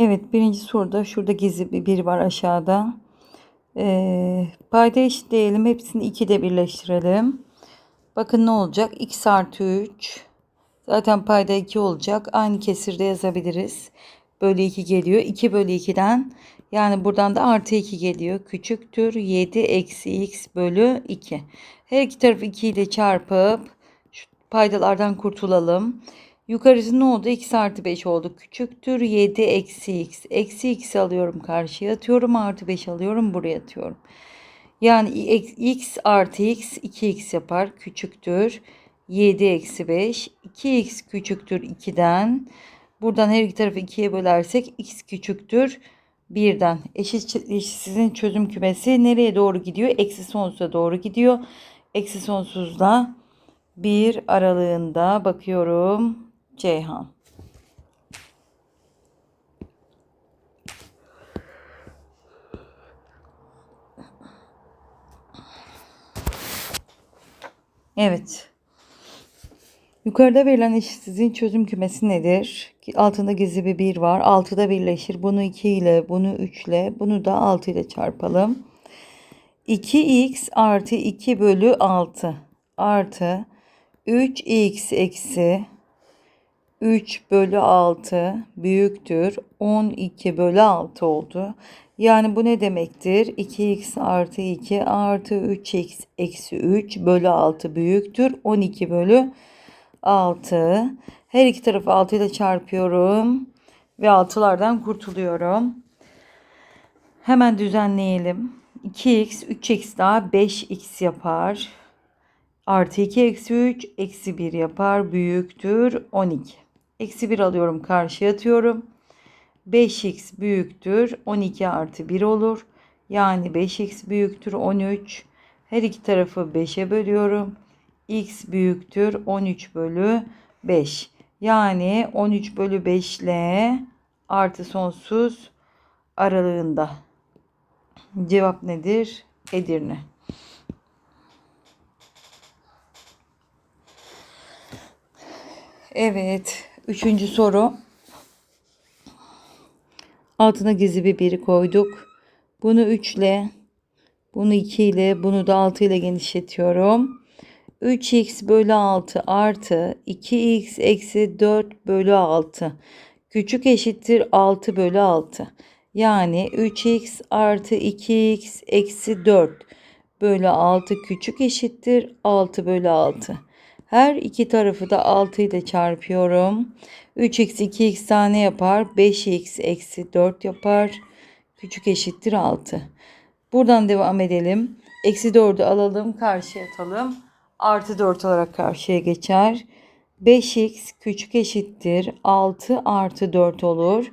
Evet birinci soruda şurada gizli bir bir var aşağıda. Ee, payda eşitleyelim. Hepsini 2'de birleştirelim. Bakın ne olacak? x artı 3. Zaten payda 2 olacak. Aynı kesirde yazabiliriz. Bölü 2 geliyor. 2 bölü 2'den yani buradan da artı 2 geliyor. Küçüktür 7 eksi x bölü 2. Her iki tarafı 2 ile çarpıp şu paydalardan kurtulalım. Yukarısı ne oldu? x artı 5 oldu. Küçüktür 7 eksi x. Eksi x alıyorum karşıya atıyorum. Artı 5 alıyorum buraya atıyorum. Yani x artı x 2x yapar. Küçüktür. 7 eksi 5. 2x küçüktür 2'den. Buradan her iki tarafı 2'ye bölersek x küçüktür 1'den. Eşit, eşitsizin çözüm kümesi nereye doğru gidiyor? Eksi sonsuza doğru gidiyor. Eksi sonsuzda 1 aralığında bakıyorum. Ceyhan. Evet. Yukarıda verilen eşitsizliğin çözüm kümesi nedir? Altında gizli bir 1 var. 6'da birleşir. Bunu 2 ile, bunu 3 ile, bunu da 6 ile çarpalım. 2x artı 2 bölü 6 artı 3x eksi 3 bölü 6 büyüktür. 12 bölü 6 oldu. Yani bu ne demektir? 2x artı 2 artı 3x eksi 3 bölü 6 büyüktür. 12 bölü 6. Her iki tarafı 6 ile çarpıyorum. Ve 6'lardan kurtuluyorum. Hemen düzenleyelim. 2x 3x daha 5x yapar. Artı 2 eksi 3 eksi 1 yapar. Büyüktür 12. Eksi 1 alıyorum karşıya atıyorum. 5x büyüktür 12 artı 1 olur. Yani 5x büyüktür 13. Her iki tarafı 5'e bölüyorum. x büyüktür 13 bölü 5. Yani 13 bölü 5 ile artı sonsuz aralığında. Cevap nedir? Edirne. Evet. Üçüncü soru. Altına gizli bir biri koyduk. Bunu 3 ile, bunu 2 ile, bunu da 6 ile genişletiyorum. 3x bölü 6 artı 2x eksi 4 bölü 6. Küçük eşittir 6 bölü 6. Yani 3x artı 2x eksi 4 bölü 6 küçük eşittir 6 bölü 6. Her iki tarafı da 6 ile çarpıyorum. 3x 2x tane yapar. 5x eksi 4 yapar. Küçük eşittir 6. Buradan devam edelim. Eksi 4'ü alalım. Karşıya atalım. Artı 4 olarak karşıya geçer. 5x küçük eşittir 6 artı 4 olur.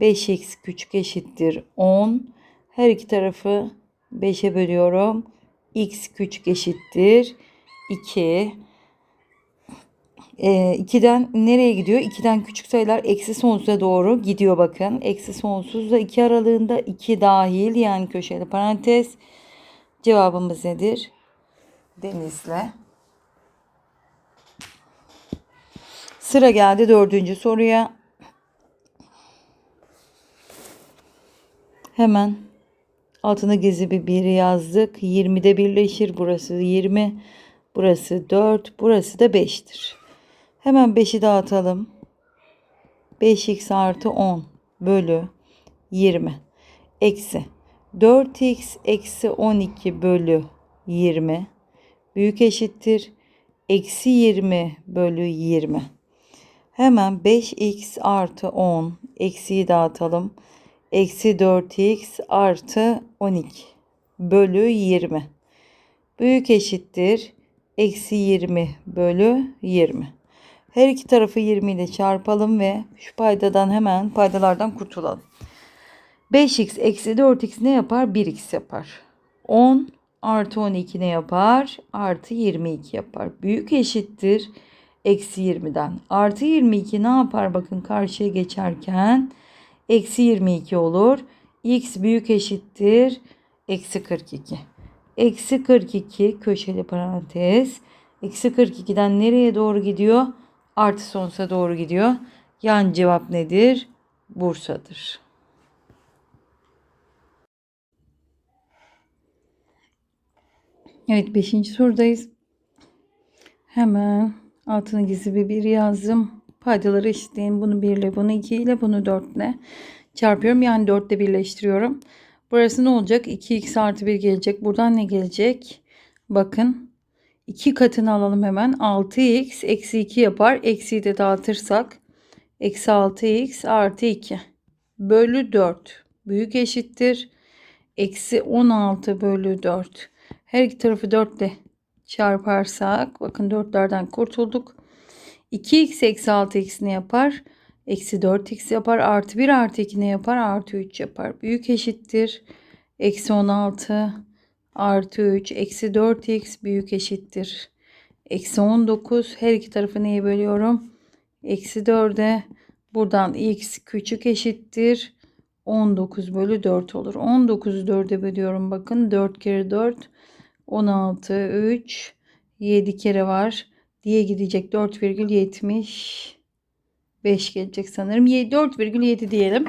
5x küçük eşittir 10. Her iki tarafı 5'e bölüyorum. x küçük eşittir 2. 2'den ee, nereye gidiyor? 2'den küçük sayılar eksi sonsuza doğru gidiyor bakın. Eksi sonsuzla 2 aralığında 2 dahil yani köşeli parantez. Cevabımız nedir? Denizle. Sıra geldi dördüncü soruya. Hemen altına gizli bir 1 yazdık. 20'de birleşir. Burası 20. Burası 4. Burası da 5'tir. Hemen 5'i dağıtalım. 5x artı 10 bölü 20 eksi 4x eksi 12 bölü 20 büyük eşittir. Eksi 20 bölü 20. Hemen 5x artı 10 eksiyi dağıtalım. Eksi 4x artı 12 bölü 20. Büyük eşittir. Eksi 20 bölü 20. Her iki tarafı 20 ile çarpalım ve şu paydadan hemen paydalardan kurtulalım. 5x eksi 4x ne yapar? 1x yapar. 10 artı 12 ne yapar? Artı 22 yapar. Büyük eşittir. Eksi 20'den. Artı 22 ne yapar? Bakın karşıya geçerken. Eksi 22 olur. x büyük eşittir. Eksi 42. Eksi 42 köşeli parantez. Eksi 42'den nereye doğru gidiyor? Artı sonsuza doğru gidiyor. Yani cevap nedir? Bursa'dır. Evet 5. sorudayız. Hemen altına gizli bir bir yazdım. Paydaları eşitleyin. Bunu 1 ile bunu 2 ile bunu 4 ile çarpıyorum. Yani 4 ile birleştiriyorum. Burası ne olacak? 2x artı 1 gelecek. Buradan ne gelecek? Bakın 2 katını alalım hemen. 6x eksi 2 yapar. Eksiyi de dağıtırsak. Eksi 6x artı 2 bölü 4 büyük eşittir. Eksi 16 bölü 4. Her iki tarafı 4 ile çarparsak bakın 4'lerden kurtulduk. 2x eksi 6x ne yapar? Eksi 4x yapar. Artı 1 artı 2 ne yapar? Artı 3 yapar. Büyük eşittir. Eksi 16 artı 3 eksi 4x büyük eşittir. Eksi 19 her iki tarafı neye bölüyorum? Eksi 4'e buradan x küçük eşittir. 19 bölü 4 olur. 19'u 4'e bölüyorum. Bakın 4 kere 4 16 3 7 kere var diye gidecek 4,75 gelecek sanırım. 4,7 diyelim.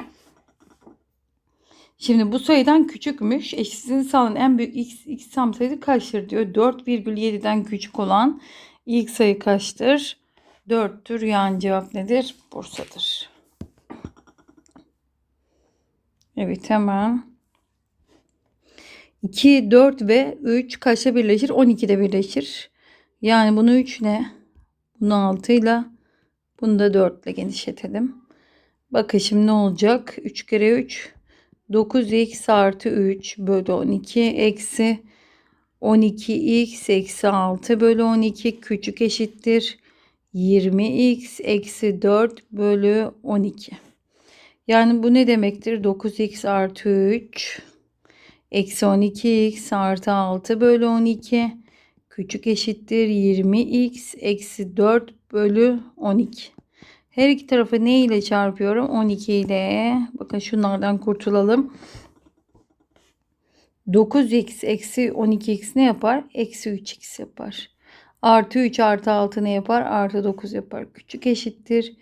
Şimdi bu sayıdan küçükmüş. Eşitsizliğini sağlayan en büyük x, x tam sayısı kaçtır diyor. 4,7'den küçük olan ilk sayı kaçtır? 4'tür. Yani cevap nedir? Bursa'dır. Evet hemen. 2, 4 ve 3 kaçta birleşir? 12'de birleşir. Yani bunu 3 ne? Bunu 6 ile bunu da 4 ile genişletelim. Bakın şimdi ne olacak? 3 kere 3 9x artı 3 bölü 12 eksi 12x eksi 6 bölü 12 küçük eşittir. 20x eksi 4 bölü 12. Yani bu ne demektir? 9x artı 3 eksi 12x artı 6 bölü 12 küçük eşittir 20x eksi 4 bölü 12. Her iki tarafı ne ile çarpıyorum? 12 ile. Bakın şunlardan kurtulalım. 9x eksi 12x ne yapar? Eksi 3x yapar. Artı 3 artı 6 ne yapar? Artı 9 yapar. Küçük eşittir.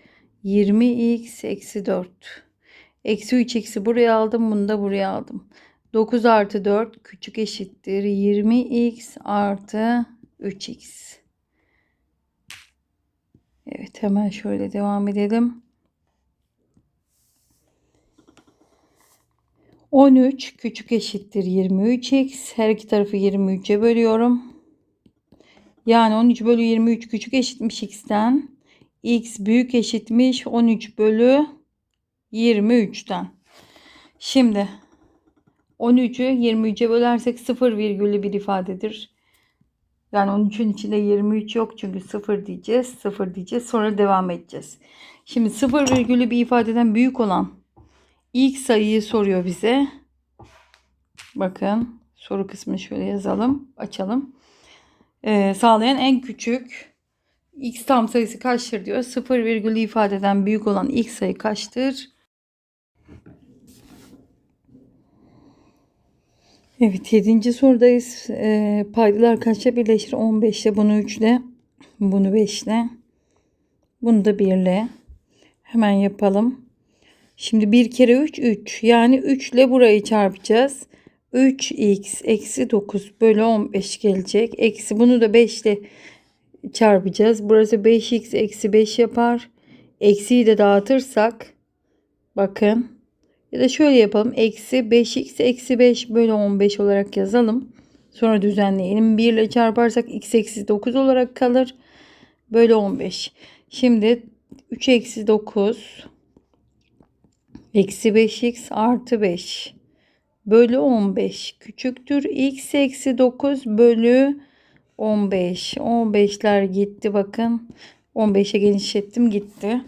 20x eksi 4. Eksi 3 x'i buraya aldım. Bunu da buraya aldım. 9 artı 4 küçük eşittir. 20x artı 3x. Evet hemen şöyle devam edelim. 13 küçük eşittir 23x. Her iki tarafı 23'e bölüyorum. Yani 13 bölü 23 küçük eşitmiş x'ten. x büyük eşitmiş 13 bölü 23'ten. Şimdi 13'ü 23'e bölersek 0 virgüllü bir ifadedir. Yani 13'ün içinde 23 yok çünkü 0 diyeceğiz. 0 diyeceğiz. Sonra devam edeceğiz. Şimdi 0 virgülü bir ifadeden büyük olan ilk sayıyı soruyor bize. Bakın soru kısmını şöyle yazalım. Açalım. Ee, sağlayan en küçük x tam sayısı kaçtır diyor. 0 virgülü ifadeden büyük olan ilk sayı kaçtır? Evet 7. sorudayız. Ee, paydalar kaçta birleşir? 15 ile bunu 3 ile bunu 5 ile bunu da 1 ile hemen yapalım. Şimdi 1 kere 3 3 yani 3 ile burayı çarpacağız. 3x eksi 9 bölü 15 gelecek. Eksi bunu da 5 ile çarpacağız. Burası 5x eksi 5 yapar. Eksiyi de dağıtırsak bakın ya da şöyle yapalım. Eksi 5x eksi 5 bölü 15 olarak yazalım. Sonra düzenleyelim. 1 ile çarparsak x eksi 9 olarak kalır. Bölü 15. Şimdi 3 eksi 9 eksi 5x artı 5 bölü 15 küçüktür. x eksi 9 bölü 15. 15'ler gitti bakın. 15'e genişlettim gitti.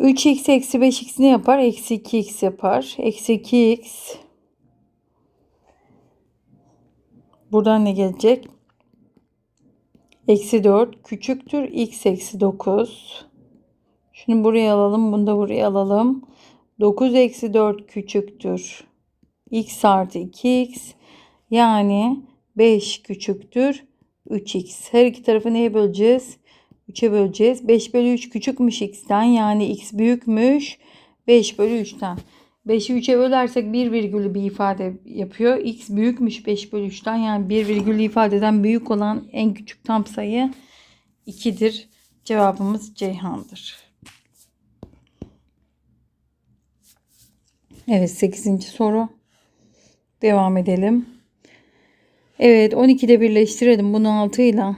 3x eksi 5x ne yapar? Eksi 2x yapar. Eksi 2x. Buradan ne gelecek? Eksi 4 küçüktür. x eksi 9. Şunu buraya alalım. Bunu da buraya alalım. 9 eksi 4 küçüktür. x artı 2x. Yani 5 küçüktür. 3x. Her iki tarafı neye böleceğiz? 3'e böleceğiz. 5 bölü 3 küçükmüş x'ten yani x büyükmüş. 5 bölü 3'ten. 5'i 3'e bölersek 1 virgülü bir ifade yapıyor. X büyükmüş 5 bölü 3'ten. Yani 1 virgülü ifadeden büyük olan en küçük tam sayı 2'dir. Cevabımız Ceyhan'dır. Evet 8. soru. Devam edelim. Evet 12'de birleştirelim bunu 6 ile.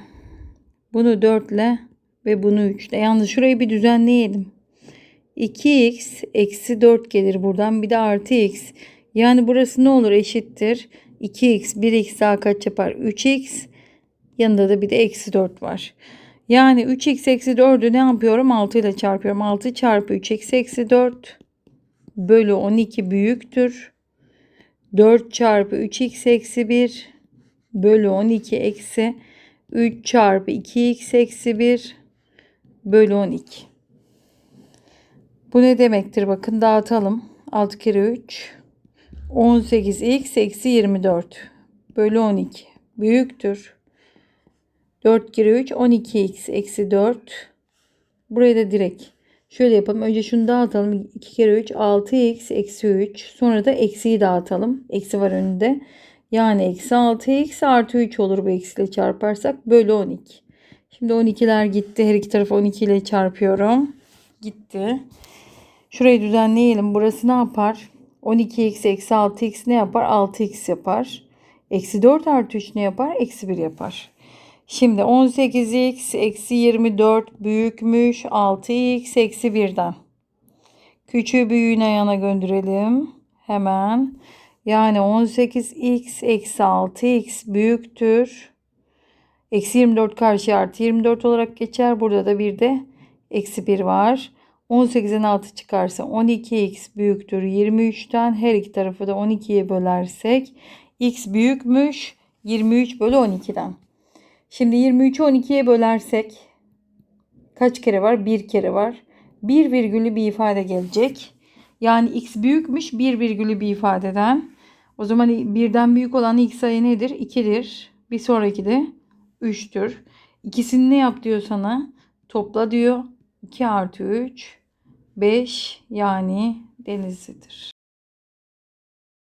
Bunu 4 ile ve bunu 3 ile. Yalnız şurayı bir düzenleyelim. 2x eksi 4 gelir buradan. Bir de artı x. Yani burası ne olur eşittir. 2x 1x daha kaç yapar? 3x. Yanında da bir de eksi 4 var. Yani 3x eksi 4'ü ne yapıyorum? 6 ile çarpıyorum. 6 çarpı 3x eksi 4 bölü 12 büyüktür. 4 çarpı 3x eksi 1 bölü 12 eksi 3 çarpı 2x eksi 1 bölü 12. Bu ne demektir? Bakın dağıtalım. 6 kere 3 18x eksi 24 bölü 12 büyüktür. 4 kere 3 12x eksi 4 buraya da direkt şöyle yapalım. Önce şunu dağıtalım. 2 kere 3 6x eksi 3 sonra da eksiyi dağıtalım. Eksi var önünde. Yani eksi 6x artı 3 olur bu eksiyle çarparsak bölü 12. Şimdi 12'ler gitti. Her iki tarafı 12 ile çarpıyorum. Gitti. Şurayı düzenleyelim. Burası ne yapar? 12x eksi 6x ne yapar? 6x yapar. Eksi 4 artı 3 ne yapar? Eksi 1 yapar. Şimdi 18x eksi 24 büyükmüş 6x eksi 1'den. Küçüğü büyüğüne yana gönderelim. Hemen. Yani 18x eksi 6x büyüktür. Eksi 24 karşı artı 24 olarak geçer. Burada da bir de eksi 1 var. 18'in 6 çıkarsa 12x büyüktür 23'ten. Her iki tarafı da 12'ye bölersek x büyükmüş 23 bölü 12'den. Şimdi 23'ü 12'ye bölersek kaç kere var? Bir kere var. Bir virgülü bir ifade gelecek. Yani x büyükmüş bir virgülü bir ifadeden. O zaman birden büyük olan ilk sayı nedir? 2'dir. Bir sonraki de 3'tür. İkisini ne yap diyor sana? Topla diyor. 2 artı 3 5 yani Denizli'dir.